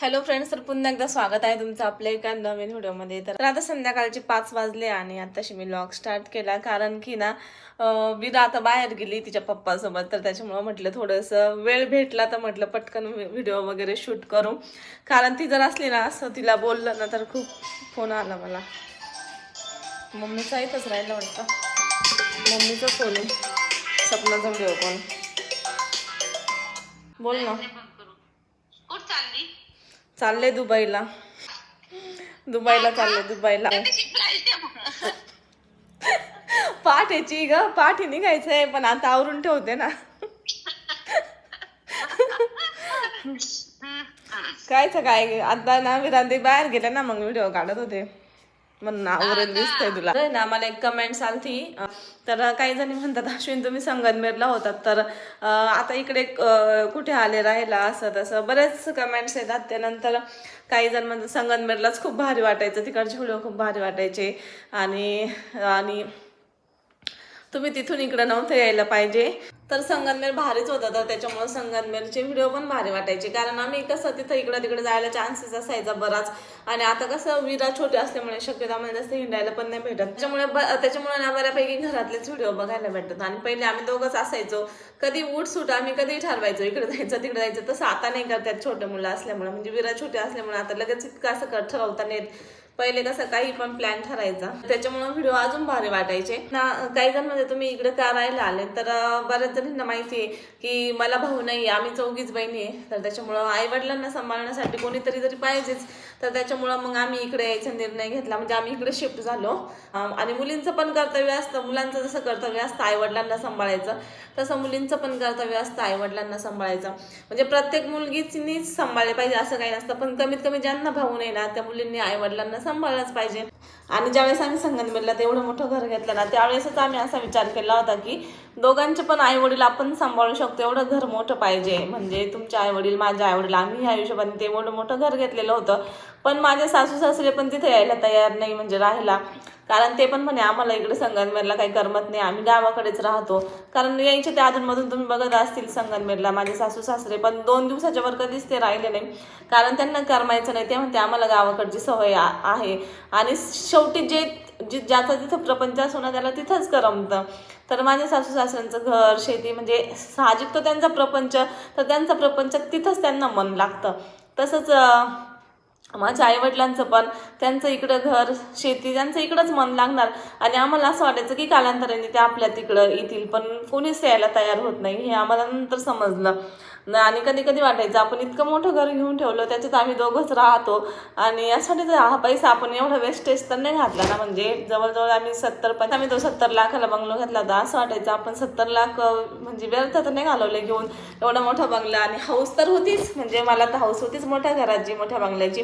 Hello friends तर पुन्हा एकदा स्वागत आहे तुमचं आपल्या एका नवीन व्हिडिओमध्ये. तर आता संध्याकाळचे पाच वाजले आणि आताशी मी लॉग स्टार्ट केला कारण की ना विदा आता बाहेर गेली तिच्या पप्पासोबत. तर त्याच्यामुळं म्हटलं थोडंसं वेळ भेटला तर म्हटलं पटकन व्हिडिओ वगैरे शूट करू. कारण ती जर असली ना असं तिला बोललं ना तर खूप फोन आला मला. मम्मीचा इथंच राहिलं वाटतं. मम्मीचा फोन आहे. सपनाचा व्हिडिओ कोण बोल ना. चालले दुबईला. दुबईला चालले दुबईला. पाठीची ग पाठी निघायचंय पण आता आवरून ठेवते ना. कायच काय आता ना विरांती बाहेर गेले ना मग व्हिडिओ काढत होते. म्हणून आवरून दिसतंय तुला. ना मला एक कमेंट आलती तर काही जणी म्हणतात अश्विन तुम्ही संगनमेरला होतात. तर आता इकडे कुठे आले राहिला असं तसं. बरेच कमेंट्स येतात. त्यानंतर काही जण म्हणतात संगनमेरलाच खूप भारी वाटायचं. तिकडचे व्हिडिओ खूप भारी वाटायचे. आणि आणि तुम्ही तिथून इकडं नव्हतं यायला पाहिजे. तर संगनमेर भारीच होता तर त्याच्यामुळे संगनमेरचे व्हिडिओ पण भारी वाटायचे. कारण आम्ही कसं तिथं इकडं तिकडे जायला चान्सेस असायचा बराच. आणि आता कसं विरा छोटे असल्यामुळे शक्यता म्हणजे जास्त हिंडायला पण नाही भेटत. त्याच्यामुळे त्याच्यामुळे ना बऱ्यापैकी घरातलेच व्हिडिओ बघायला भेटतात. आणि पहिले आम्ही दोघंच असायचो. कधी उठ सुट आम्ही कधी ठरवायचो. इकडे जायचं तिकडे जायचं. तसं आता नाही करतात छोटे मुलं असल्यामुळे. म्हणजे विरा छोटे असल्यामुळे आता लगेच इतकं असं ठरवता नाही पहिले कसं काही पण प्लॅन ठरायचा. त्याच्यामुळे व्हिडिओ अजून भारी वाटायचे. ना काही जण म्हणजे तुम्ही इकडे का राहायला आले तर बऱ्याच जणींना माहिती आहे की मला भाऊ नाही आम्ही चौघीच बहिणी आहे. तर त्याच्यामुळं आई वडिलांना सांभाळण्यासाठी कोणीतरी जरी पाहिजेच तर त्याच्यामुळं मग आम्ही इकडे यायचा निर्णय घेतला. म्हणजे आम्ही इकडे शिफ्ट झालो. आणि मुलींचं पण कर्तव्य असतं. मुलांचं जसं कर्तव्य असतं आई वडिलांना सांभाळायचं. तसं मुलींचं पण कर्तव्य असतं आई वडिलांना सांभाळायचं. म्हणजे प्रत्येक मुलगीनीच सांभाळले पाहिजे असं काही नसतं. पण कमीत कमी ज्यांना भाऊ नाही ना त्या मुलींनी आई वडिलांना सांभाळलंच पाहिजे. आणि ज्यावेळेस आम्ही संगमनेरला तेवढं मोठं घर घेतलं ना त्यावेळेसच आम्ही असा विचार केला होता की दोघांचे पण आई वडील आपण सांभाळू शकतो एवढं घर मोठं पाहिजे. म्हणजे तुमचे आई वडील माझे आई वडील आम्ही ह्या हिशोबाने ते एवढं मोठं घर घेतलेलं होतं. पण माझे सासू सासरे पण तिथे यायला तयार नाही म्हणजे राहायला कारण ते पण म्हणे आम्हाला इकडे संगमनेरला काही करमत नाही आम्ही गावाकडेच राहतो. कारण यायचे ते अधूनमधून तुम्ही बघत असतील संगमनेरला माझे सासू सासरे पण दोन दिवसाच्या वर कधीच ते राहिले नाही. कारण त्यांना करमायचं नाही ते म्हणते आम्हाला गावाकडची सवय आहे. आणि शेवटी जे जे ज्याचा तिथं प्रपंच असो ना त्याला तिथंच करमतं. तर माझ्या सासू सासऱ्यांचं घर शेती म्हणजे साहजिक तो त्यांचा प्रपंच तर त्यांचा प्रपंच तिथंच त्यांना मन लागतं. तसंच माझ्या आईवडिलांचं पण त्यांचं इकडं घर शेती त्यांचं इकडंच मन लागणार. आणि आम्हाला असं वाटायचं की कालांतराने ते आपल्या तिकडं येतील पण कोणीच यायला तयार होत नाही. हे आम्हाला नंतर समजलं. ना आणि कधी कधी वाटायचं आपण इतकं मोठं घर घेऊन ठेवलं त्याच्यात आम्ही दोघंच राहतो. आणि यासाठी जर हा पैसा आपण एवढा वेस्टेज तर नाही घातला ना म्हणजे जवळजवळ आम्ही सत्तर पण आम्ही तो सत्तर लाखाला बंगलो घेतला होता असं वाटायचं आपण सत्तर लाख म्हणजे व्यर्थ तर नाही घालवले घेऊन एवढा मोठा बंगला. आणि हाऊस तर होतीच म्हणजे मला तर हाऊस होतीच मोठ्या घराची मोठ्या बंगल्याची.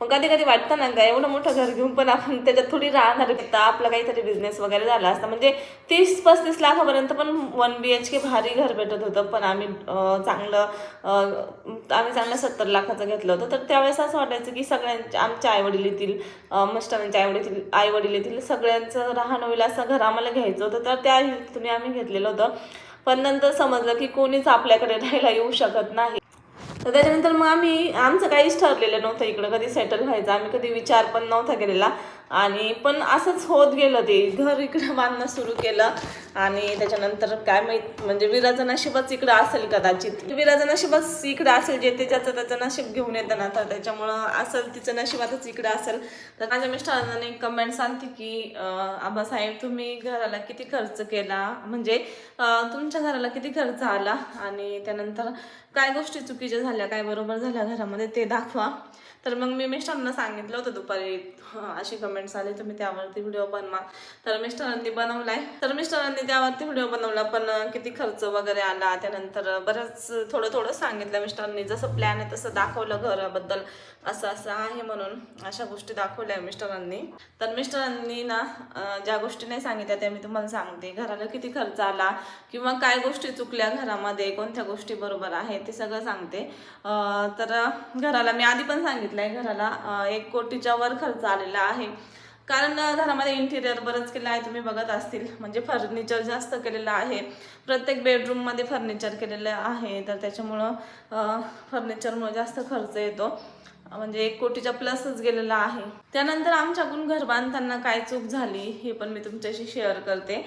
मग कधी कधी वाटतं ना का एवढं मोठं घर घेऊन पण आपण त्याच्यात थोडी राहणार. आहे. तर आपला काहीतरी बिझनेस वगैरे झाला असता म्हणजे तीस पस्तीस लाखापर्यंत पण वन बी एच के भारी घर भेटत होतं पण आम्ही चांगलं आम्ही चांगलं सत्तर लाखाचं घेतलं होतं. तर त्यावेळेस असं वाटायचं की सगळ्यांच्या आमच्या आईवडील येतील मिस्टरांच्या आईवडील आईवडील येतील सगळ्यांचं राहणं होईल असं घर आम्हाला घ्यायचं होतं. तर त्या हेतूने आम्ही घेतलेलं होतं. पण नंतर समजलं की कोणीच आपल्याकडे राहायला येऊ शकत नाही. तर त्याच्यानंतर मग आम्ही आमचं काहीच ठरलेलं नव्हतं इकडं. कधी सेटल व्हायचं आम्ही कधी विचार पण नव्हता केलेला. आणि पण असंच होत गेलं ते. घर इकडं बांधणं सुरू केलं आणि त्याच्यानंतर काय माहीत म्हणजे विराचं नशिबच इकडं असेल कदाचित. विराचं नशिबच इकडं असेल जे ते ज्याचं त्याचं नशीब घेऊन येतं ना तर त्याच्यामुळं असेल तिचं नशिबातच इकडं असेल. तर माझ्या मिस्टरांनी कमेंट सांगते की आबासाहेब तुम्ही घराला किती खर्च केला? म्हणजे तुमच्या घराला किती खर्च आला? आणि त्यानंतर काय गोष्टी चुकीच्या झाल्या काय बरोबर झाल्या घरामध्ये ते दाखवा. तर मग मी मिस्टरांना सांगितलं होतं दुपारी असे अशी कमेंट्स आले. तुम्ही त्यावरती व्हिडिओ बनवा. तर मिस्टरांनी बनवलाय. तर मिस्टरांनी त्यावरती व्हिडिओ बनवला पण किती खर्च वगैरे आला. त्यानंतर बरंच थोडं थोडं सांगितलं मिस्टरांनी जसं प्लॅन आहे तसं दाखवलं घराबद्दल. असं असं आहे म्हणून अशा गोष्टी दाखवल्या मिस्टरांनी तर मिस्टरांनी ना ज्या गोष्टी नाही सांगितल्या त्या मी तुम्हाला सांगते. घराला किती खर्च आला किंवा काय गोष्टी चुकल्या घरामध्ये कोणत्या गोष्टी बरोबर आहेत ते सगळं सांगते. तर घराला मी आधी पण सांगितलंय. घराला एक कोटीच्या वर खर्च आलेला आहे. कारण घरामध्ये इंटिरियर बरंच केलं आहे तुम्ही बघत असतील. म्हणजे फर्निचर जास्त केलेलं आहे. प्रत्येक बेडरूममध्ये फर्निचर केलेलं आहे. तर त्याच्यामुळं फर्निचरमुळे जास्त खर्च येतो. म्हणजे एक कोटीच्या प्लसच गेलेला आहे. त्यानंतर आमच्याकडून घर बांधताना काय चूक झाली हे पण मी तुमच्याशी शेअर करते.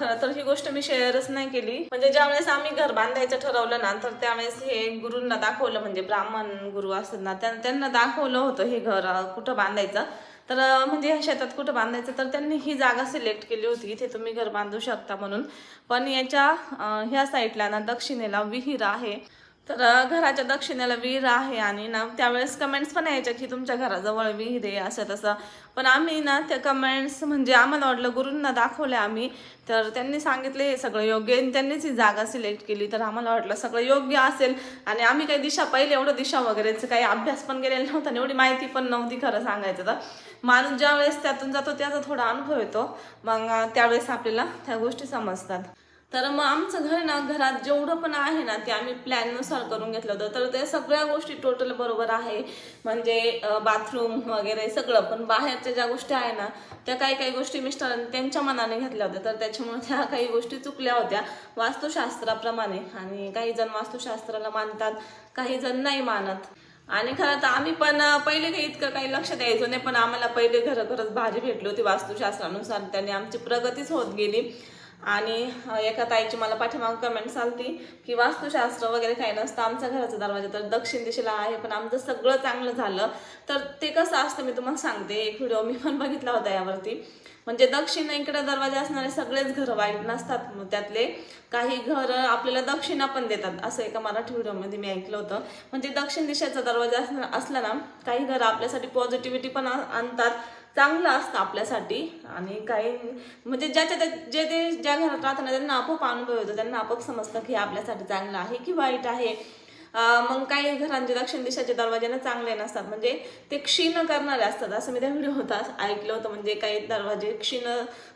खरं तर ही गोष्ट मी शेअरच नाही केली. म्हणजे ज्यावेळेस आम्ही घर बांधायचं ठरवलं ना तर त्यावेळेस हे गुरूंना दाखवलं. म्हणजे ब्राह्मण गुरु असतात ना त्यांना दाखवलं होतं हे घर कुठं बांधायचं. तर म्हणजे ह्या शेतात कुठं बांधायचं तर त्यांनी ही जागा सिलेक्ट केली होती. इथे तुम्ही घर बांधू शकता म्हणून. पण याच्या ह्या साईडला ना दक्षिणेला विहीर आहे. तर घराच्या दक्षिणेला विहीर आहे आणि ना त्यावेळेस कमेंट्स पण यायच्या की तुमच्या घराजवळ विहीर आहे असं तसं. पण आम्ही ना त्या कमेंट्स म्हणजे आम्हाला वाटलं गुरूंना दाखवले आम्ही. तर त्यांनी सांगितले हे सगळं योग्य आणि त्यांनीच ही जागा सिलेक्ट केली. तर आम्हाला वाटलं सगळं योग्य असेल. आणि आम्ही काही दिशा पहिले एवढं दिशा वगैरेचं काही अभ्यास पण केलेला नव्हता आणि एवढी माहिती पण नव्हती खरं सांगायचं तर. माणूस ज्या वेळेस त्यातून जातो त्याचा थोडा अनुभव येतो. मग त्यावेळेस आपल्याला त्या गोष्टी समजतात. तर मग आमचं घर ना घरात जेवढं पण आहे ना ते आम्ही प्लॅननुसार करून घेतलं होतं. तर ते सगळ्या गोष्टी टोटल बरोबर आहे. म्हणजे बाथरूम वगैरे सगळं. पण बाहेरच्या ज्या गोष्टी आहे ना त्या काही काही गोष्टी मिस्टरांनी त्यांच्या मनाने घेतल्या होत्या. तर त्याच्यामुळे त्या काही गोष्टी चुकल्या होत्या. वास्तुशास्त्राप्रमाणे. आणि काही जण वास्तुशास्त्राला मानतात काही जण नाही मानत. आणि खरं तर आम्ही पण पहिले काही इतकं काही लक्ष द्यायचो नाही. पण आम्हाला पहिले घर खरंच भाजी भेटली होती वास्तुशास्त्रानुसार. त्याने आमची प्रगतीच होत गेली. आणि एका ताईची मला पाठीमाग कमेंट्स आलती की वास्तुशास्त्र वगैरे काही नसतं आमच्या घराचा दरवाजा तर दक्षिण दिशेला आहे पण आमचं सगळं चांगलं झालं. तर ते कसं असतं मी तुम्हाला सांगते एक व्हिडिओ मी पण बघितला होता यावरती. म्हणजे दक्षिण इकडे दरवाजे असणारे सगळेच घर वाईट नसतात मग त्यातले काही घर आपल्याला दक्षिणा पण देतात असं एका मराठी व्हिडिओमध्ये मी ऐकलं होतं. म्हणजे दक्षिण दिशेचा दरवाजा असला असला ना काही घर आपल्यासाठी पॉझिटिव्हिटी पण आणतात. चांगलं असतं आपल्यासाठी. आणि काही म्हणजे ज्याच्या त्या जे ते ज्या घरात राहतात ना त्यांना आपोआप अनुभव येतो. त्यांना आपोआप समजतं की हे आपल्यासाठी चांगलं आहे की वाईट आहे. मग काही घरांचे दक्षिण दिशाचे दरवाजे ना चांगले नसतात. म्हणजे ते क्षीण करणारे असतात. असं मी त्या व्हिडिओ होता ऐकलं होतं. म्हणजे काही दरवाजे क्षीण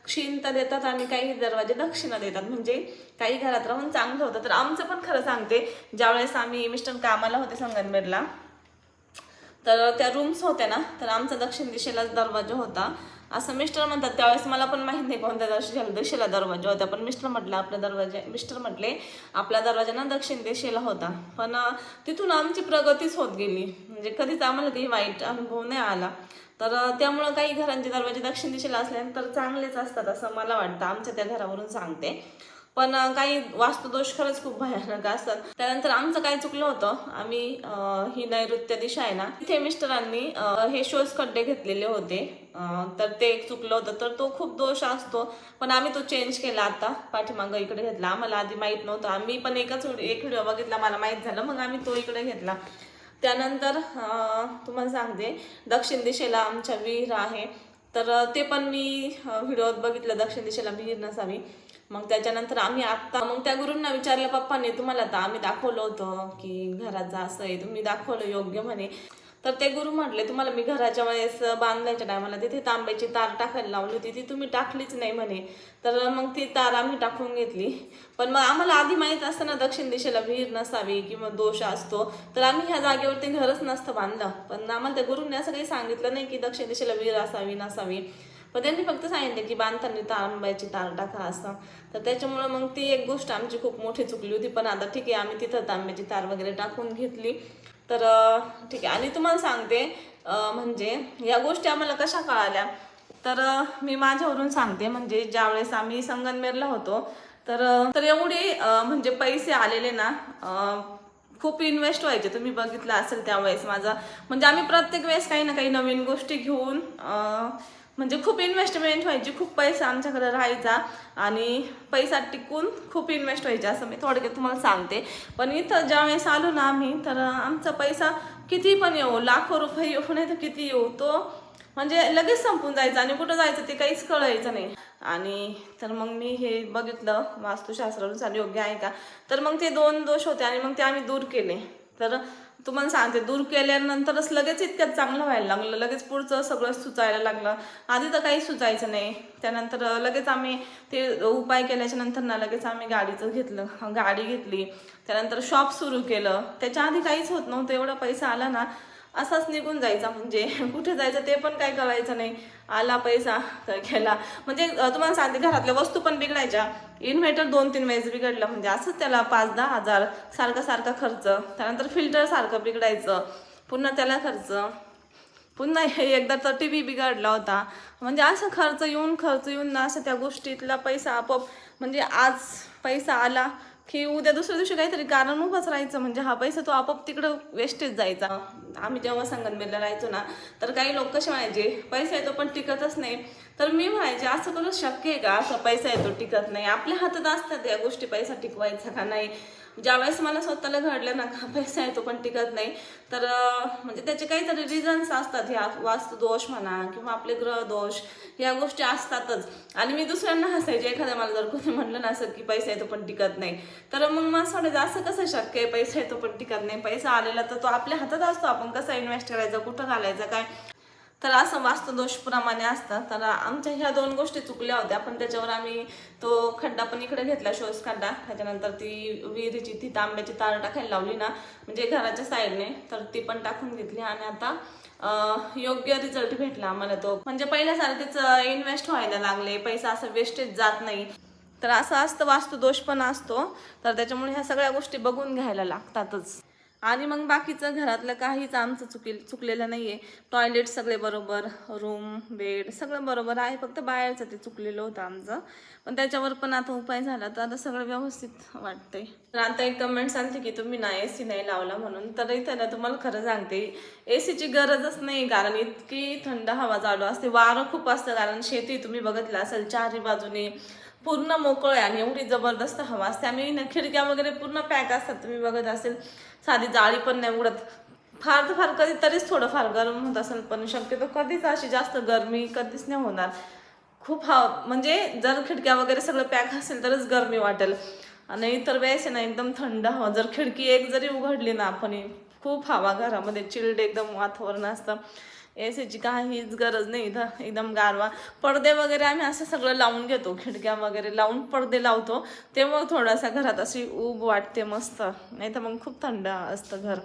क्षीणता देतात आणि काही दरवाजे दक्षिणा देतात. म्हणजे काही घरात राहून चांगलं होतं. तर आमचं पण खरं सांगते. ज्यावेळेस आम्ही मिस्टर कामाला होते संगमनेरला तर त्या रूम्स होत्या ना तर आमचा दक्षिण दिशेलाच दरवाजा होता. असं मिस्टर म्हणतात त्यावेळेस मला पण माहीत नाही कोणत्या दिशेला दिशेला दरवाजा होता पण मिस्टर म्हटलं आपला दरवाजा मिस्टर म्हटले आपला दरवाजा ना दक्षिण दिशेला होता. पण तिथून आमची प्रगतीच होत गेली. म्हणजे कधीच आम्हाला काही वाईट अनुभव नाही आला. तर त्यामुळं काही घरांचे दरवाजे दक्षिण दिशेला असल्यानंतर चांगलेच असतात असं मला वाटतं. आमच्या त्या घरावरून सांगते. पण काही वास्तुदोष खरंच खूप भयानक असतात. त्यानंतर आमचं काय चुकलं होतं आम्ही ही नैऋत्य दिशा आहे ना तिथे मिस्टरांनी हे शोज खड्डे घेतलेले होते. तर ते एक चुकलं होतं तर तो खूप दोष असतो. पण आम्ही तो चेंज केला आता पाठीमागं इकडे घेतला. आम्हाला आधी माहीत नव्हतं. आम्ही पण एकच एक व्हिडिओ बघितला मला माहीत झालं. मग आम्ही तो इकडे घेतला. त्यानंतर तुम्हाला सांगते दक्षिण दिशेला आमच्या विहीर आहे. तर ते पण मी व्हिडिओत बघितलं दक्षिण दिशेला विहीर नसावी. मग त्याच्यानंतर आम्ही आत्ता मग त्या गुरूंना विचारलं पप्पाने तुम्हाला तर आम्ही दाखवलं होतं की घराचं असं आहे. तुम्ही दाखवलं योग्य म्हणे. तर ते गुरु म्हटले तुम्हाला मी घराच्या वेळेस बांधायच्या टायमाला तिथे तांब्याची तार टाकायला लावली होती. ती तुम्ही टाकलीच नाही म्हणे. तर मग ती तार आम्ही टाकून घेतली. पण मग आम्हाला आधी माहीत असतं ना दक्षिण दिशेला विहीर नसावी किंवा दोष असतो. तर आम्ही ह्या जागेवरती घरच नसतं बांधलं. पण आम्हाला त्या गुरुंनी असं काही सांगितलं नाही की दक्षिण दिशेला विहीर असावी नसावी. पण त्यांनी फक्त सांगितलं की बांधताना तांब्याची तार टाका असं. तर त्याच्यामुळं मग ती एक गोष्ट आमची खूप मोठी चुकली होती. पण आता ठीक आहे आम्ही तिथं तांब्याची तार वगैरे टाकून घेतली. तर ठीक आहे. आणि तुम्हाला सांगते म्हणजे या गोष्टी आम्हाला कशा कळाल्या? तर मी माझ्यावरून सांगते. म्हणजे ज्यावेळेस आम्ही संगनमेरला होतो तर तर एवढे म्हणजे पैसे आलेले ना खूप इन्व्हेस्ट व्हायचे. तुम्ही बघितलं असेल त्यावेळेस माझा. म्हणजे आम्ही प्रत्येक वेळेस काही ना काही नवीन गोष्टी घेऊन म्हणजे खूप इन्व्हेस्टमेंट व्हायची खूप पैसा आमच्याकडे राहायचा आणि पैसा टिकून खूप इन्व्हेस्ट व्हायचा असं मी थोडक्यात तुम्हाला सांगते. पण इथं ज्यावेळेस आलो ना आम्ही तर आमचा पैसा किती पण येऊ लाखो रुपये येऊ नाही तर किती येऊ तो म्हणजे लगेच संपून जायचं आणि कुठं जायचं ते काहीच कळायचं नाही. आणि तर मग मी हे बघितलं वास्तुशास्त्रानुसार योग्य आहे का? तर मग ते दोन दोष होते आणि मग ते आम्ही दूर केले. तर तुम्हाला सांगते दूर केल्यानंतरच लगेच इतक्यात चांगलं व्हायला लागलं. लगेच पुढचं सगळं सुचायला लागलं. आधी तर काही सुचायचं नाही. त्यानंतर लगेच आम्ही ते उपाय केल्याच्यानंतर ना लगेच आम्ही गाडीचं घेतलं. गाडी घेतली. त्यानंतर शॉप सुरू केलं. त्याच्या आधी काहीच होत नव्हतं. एवढा पैसा आला ना असाच निघून जायचा म्हणजे. कुठे जायचं ते पण काय कळायचं नाही. आला पैसा तर गेला. म्हणजे तुम्हाला सांगते घरातल्या वस्तू पण बिघडायच्या. इन्व्हर्टर दोन तीन वेळेस बिघडलं. म्हणजे असंच त्याला पाच दहा हजार सारखा सारखा खर्च. त्यानंतर फिल्टर सारखं बिघडायचं. पुन्हा त्याला खर्च. पुन्हा हे एकदा तर टी व्ही बिघडला होता. म्हणजे असं खर्च येऊन खर्च येऊन ना असं त्या गोष्टीतला पैसा आपोआप म्हणजे आज पैसा आला की उद्या दुसऱ्या दिवशी काहीतरी कारण उभंच राहायचं म्हणजे हा पैसा तो आपोआप तिकडं वेस्टेज जायचा. आम्ही जेव्हा संगमनेरला राहायचो ना तर काही लोक कसे म्हणायचे पैसा येतो पण टिकतच नाही. तर मी म्हणायचे असं करू शक्य आहे का? असं पैसा येतो टिकत नाही. आपल्या हातात असतात या गोष्टी पैसा टिकवायचा का नाही? ज्यावेळेस मला स्वतःला घडलं ना का पैसा येतो पण टिकत नाही. तर म्हणजे त्याचे काहीतरी रिझन्स असतात. ह्या वास्तुदोष म्हणा किंवा आपले ग्रह दोष ह्या गोष्टी असतातच. आणि मी दुसऱ्यांना हसायचे. एखाद्या मला जर कोणी म्हणलं ना असं की पैसा येतो पण टिकत नाही. तर मग मला असं वाटायचं असं कसं शक्य आहे? पैसा येतो पण टिकत नाही. पैसा आलेला तर तो आपल्या हातात असतो. आपण कसा इन्व्हेस्ट करायचा? कुठं घालायचा? काय? तर असं वास्तुदोषप्रमाणे असतात. तर आमच्या ह्या दोन गोष्टी चुकल्या होत्या पण त्याच्यावर आम्ही तो खड्डा पण इकडे घेतला शोज खड्डा. त्याच्यानंतर ती विहिरीची ती तांब्याची तार टाकायला लावली ना म्हणजे घराच्या साईडने तर ती पण टाकून घेतली. आणि आता योग्य रिझल्ट भेटला आम्हाला तो. म्हणजे पहिल्यासारखेच इन्व्हेस्ट व्हायला लागले. पैसा असं वेस्टेज जात नाही. तर असं असतं वास्तुदोष पण असतो. तर त्याच्यामुळे ह्या सगळ्या गोष्टी बघून घ्यायला लागतातच. आणि मग बाकीचं घरातलं काहीच आमचं चुकील चुकलेलं नाही आहे टॉयलेट सगळे बरोबर रूम बेड सगळं बरोबर आहे. फक्त बाहेरचं ते चुकलेलं होतं आमचं. पण त्याच्यावर पण आता उपाय झाला तर आता सगळं व्यवस्थित वाटतंय. तर आता एक कमेंट सांगते की तुम्ही ना ए सी नाही लावला म्हणून. तर इथं ना तुम्हाला खरं सांगते ए सीची गरजच नाही कारण इतकी थंड हवा चालू असते. वारं खूप असतं कारण शेती तुम्ही बघितलं असेल चारही बाजूने पूर्ण मोकळ आहे आणि एवढी जबरदस्त हवा असते. आम्ही ना खिडक्या वगैरे पूर्ण पॅक असतात. तुम्ही बघत असेल साधी जाळी पण नाही उडत फार तर फार कधीतरीच थोडंफार गरम होत असेल पण शक्यतो कधीच अशी जास्त गरमी कधीच नाही होणार. खूप हवा म्हणजे जर खिडक्या वगैरे सगळं पॅक असेल तरच गरमी वाटेल. आणि इतर वेळेस आहे ना एकदम थंड हवा. जर खिडकी एक जरी उघडली ना आपण खूप हवा घरामध्ये चिल्ड एकदम वातावरण असतं. एसीची काहीच गरज नाही इथं एकदम गारवा. पडदे वगैरे आम्ही असं सगळं लावून घेतो खिडक्या वगैरे लावून पडदे लावतो. तेव्हा थोडासा घरात अशी ऊब वाटते मस्त. नाही तर मग खूप थंड असतं घर.